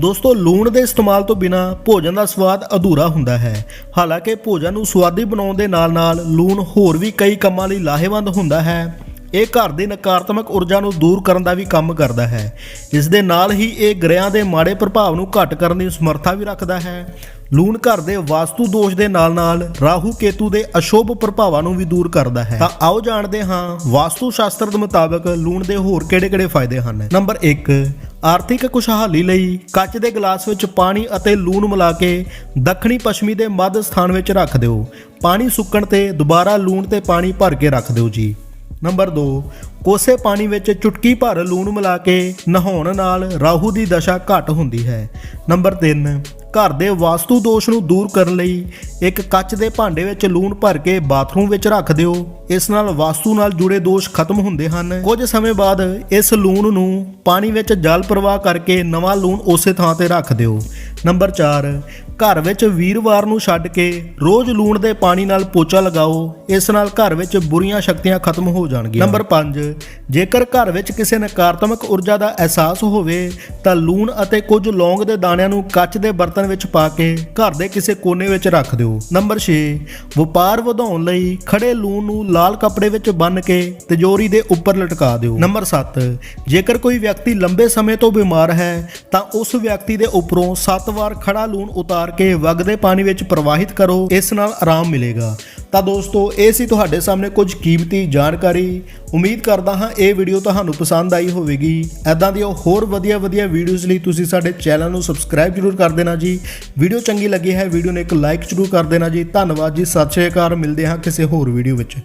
ਦੋਸਤੋ, ਲੂਣ ਦੇ ਇਸਤੇਮਾਲ ਤੋਂ ਬਿਨਾ ਭੋਜਨ ਦਾ ਸਵਾਦ ਅਧੂਰਾ ਹੁੰਦਾ ਹੈ। ਹਾਲਾਂਕਿ ਭੋਜਨ ਨੂੰ ਸਵਾਦੀ ਬਣਾਉਣ ਦੇ ਨਾਲ-ਨਾਲ ਲੂਣ ਹੋਰ ਵੀ ਕਈ ਕੰਮਾਂ ਲਈ ਲਾਹੇਵੰਦ ਹੁੰਦਾ ਹੈ। ਇਹ ਘਰ ਦੀ ਨਕਾਰਾਤਮਕ ਊਰਜਾ ਨੂੰ ਦੂਰ ਕਰਨ ਦਾ ਵੀ ਕੰਮ ਕਰਦਾ ਹੈ। ਇਸ ਦੇ ਨਾਲ ਹੀ ਇਹ ਗ੍ਰਹਿਆਂ ਦੇ ਮਾੜੇ ਪ੍ਰਭਾਵ ਨੂੰ ਘੱਟ ਕਰਨ ਦੀ ਸਮਰੱਥਾ ਵੀ ਰੱਖਦਾ ਹੈ। ਲੂਣ ਘਰ ਦੇ ਵਾਸਤੂ ਦੋਸ਼ ਦੇ ਨਾਲ-ਨਾਲ ਰਾਹੂ ਕੇਤੂ ਦੇ ਅਸ਼ੁਭ ਪ੍ਰਭਾਵਾਂ ਨੂੰ ਵੀ ਦੂਰ ਕਰਦਾ ਹੈ। ਤਾਂ ਆਓ ਜਾਣਦੇ ਹਾਂ, ਵਾਸਤੂ ਸ਼ਾਸਤਰ ਦੇ ਮੁਤਾਬਕ ਲੂਣ ਦੇ ਹੋਰ ਕਿਹੜੇ-ਕਿਹੜੇ ਫਾਇਦੇ ਹਨ? ਨੰਬਰ 1 ਆਰਥਿਕ ਖੁਸ਼ਹਾਲੀ ਲਈ ਕੱਚ ਦੇ ਗਲਾਸ ਵਿੱਚ ਪਾਣੀ ਅਤੇ ਲੂਣ ਮਿਲਾ ਕੇ ਦੱਖਣੀ ਪੱਛਮੀ ਦੇ ਮੱਧ ਸਥਾਨ ਵਿੱਚ ਰੱਖ ਦਿਓ। ਪਾਣੀ ਸੁੱਕਣ ਤੇ ਦੁਬਾਰਾ ਲੂਣ ਤੇ ਪਾਣੀ ਭਰ ਕੇ ਰੱਖ ਦਿਓ ਜੀ। ਨੰਬਰ 2 ਕੋਸੇ ਪਾਣੀ ਵਿੱਚ ਚੁਟਕੀ ਭਰ ਲੂਣ ਮਿਲਾ ਕੇ ਨਹਾਉਣ ਨਾਲ ਰਾਹੂ ਦੀ ਦਸ਼ਾ ਘੱਟ ਹੁੰਦੀ ਹੈ। ਨੰਬਰ 3 ਘਰ ਦੇ ਵਾਸਤੂ ਦੋਸ਼ ਨੂੰ ਦੂਰ ਕਰਨ ਲਈ ਇੱਕ ਕੱਚ ਦੇ ਭਾਂਡੇ ਵਿੱਚ ਲੂਣ ਭਰ ਕੇ ਬਾਥਰੂਮ ਵਿੱਚ ਰੱਖ ਦਿਓ। ਇਸ ਨਾਲ ਵਾਸਤੂ ਨਾਲ ਜੁੜੇ ਦੋਸ਼ ਖਤਮ ਹੁੰਦੇ ਹਨ। ਕੁਝ ਸਮੇਂ ਬਾਅਦ ਇਸ ਲੂਣ ਨੂੰ ਪਾਣੀ ਵਿੱਚ ਜਲ ਪ੍ਰਵਾਹ ਕਰਕੇ ਨਵਾਂ ਲੂਣ ਉਸੇ ਥਾਂ ਤੇ ਰੱਖ ਦਿਓ। ਨੰਬਰ 4 ਘਰ ਵਿੱਚ ਵੀਰਵਾਰ ਨੂੰ ਛੱਡ ਕੇ ਰੋਜ਼ ਲੂਣ ਦੇ ਪਾਣੀ ਨਾਲ ਪੋਚਾ ਲਗਾਓ। ਇਸ ਨਾਲ ਘਰ ਵਿੱਚ ਬੁਰੀਆਂ ਸ਼ਕਤੀਆਂ ਖਤਮ ਹੋ ਜਾਣਗੀਆਂ। ਨੰਬਰ 5 ਜੇਕਰ ਘਰ ਵਿੱਚ ਕਿਸੇ ਨਕਾਰਾਤਮਕ ਊਰਜਾ ਦਾ ਅਹਿਸਾਸ ਹੋਵੇ, ਤਾਂ ਲੂਣ ਅਤੇ ਕੁਝ ਲੌਂਗ ਦੇ ਦਾਣਿਆਂ ਨੂੰ ਕੱਚ ਦੇ ਬਰਤਨ ਵਿੱਚ ਪਾ ਕੇ ਘਰ ਦੇ ਕਿਸੇ ਕੋਨੇ ਵਿੱਚ ਰੱਖ ਦਿਓ। ਨੰਬਰ 6 ਵਪਾਰ ਵਧਾਉਣ ਲਈ ਖੜੇ ਲੂਣ ਨੂੰ ਲਾਲ ਕੱਪੜੇ ਵਿੱਚ ਬੰਨ ਕੇ ਤਿਜੋਰੀ ਦੇ ਉੱਪਰ ਲਟਕਾ ਦਿਓ। ਨੰਬਰ 7 ਜੇਕਰ ਕੋਈ ਵਿਅਕਤੀ ਲੰਬੇ ਸਮੇਂ ਤੋਂ ਬਿਮਾਰ ਹੈ, ਤਾਂ ਉਸ ਵਿਅਕਤੀ ਦੇ ਉੱਪਰੋਂ 7 ਵਾਰ ਖੜਾ ਲੂਣ ਉਤਾਰ ਕੇ ਵਗਦੇ ਪਾਣੀ ਵਿੱਚ ਪ੍ਰਵਾਹਿਤ ਕਰੋ, ਇਸ ਨਾਲ ਆਰਾਮ ਮਿਲੇਗਾ। ਤਾਂ ਦੋਸਤੋ, ਇਹ ਸੀ ਤੁਹਾਡੇ ਸਾਹਮਣੇ ਕੁਝ ਕੀਮਤੀ ਜਾਣਕਾਰੀ। ਉਮੀਦ ਕਰਦਾ ਹਾਂ ਇਹ ਵੀਡੀਓ ਤੁਹਾਨੂੰ ਪਸੰਦ ਆਈ ਹੋਵੇਗੀ। ਐਦਾਂ ਦੀਆਂ ਹੋਰ ਵਧੀਆ ਵਧੀਆ ਵੀਡੀਓਜ਼ ਲਈ ਤੁਸੀਂ ਸਾਡੇ ਚੈਨਲ ਨੂੰ ਸਬਸਕ੍ਰਾਈਬ ਜ਼ਰੂਰ ਕਰ ਦੇਣਾ ਜੀ। ਵੀਡੀਓ ਚੰਗੀ ਲੱਗੀ ਹੈ, ਵੀਡੀਓ ਨੂੰ ਇੱਕ ਲਾਈਕ ਜ਼ਰੂਰ ਕਰ ਦੇਣਾ ਜੀ। ਧੰਨਵਾਦ ਜੀ, ਸਤਿ ਸ਼੍ਰੀ ਅਕਾਲ, ਮਿਲਦੇ ਹਾਂ ਕਿਸੇ ਹੋਰ ਵੀਡੀਓ ਵਿੱਚ।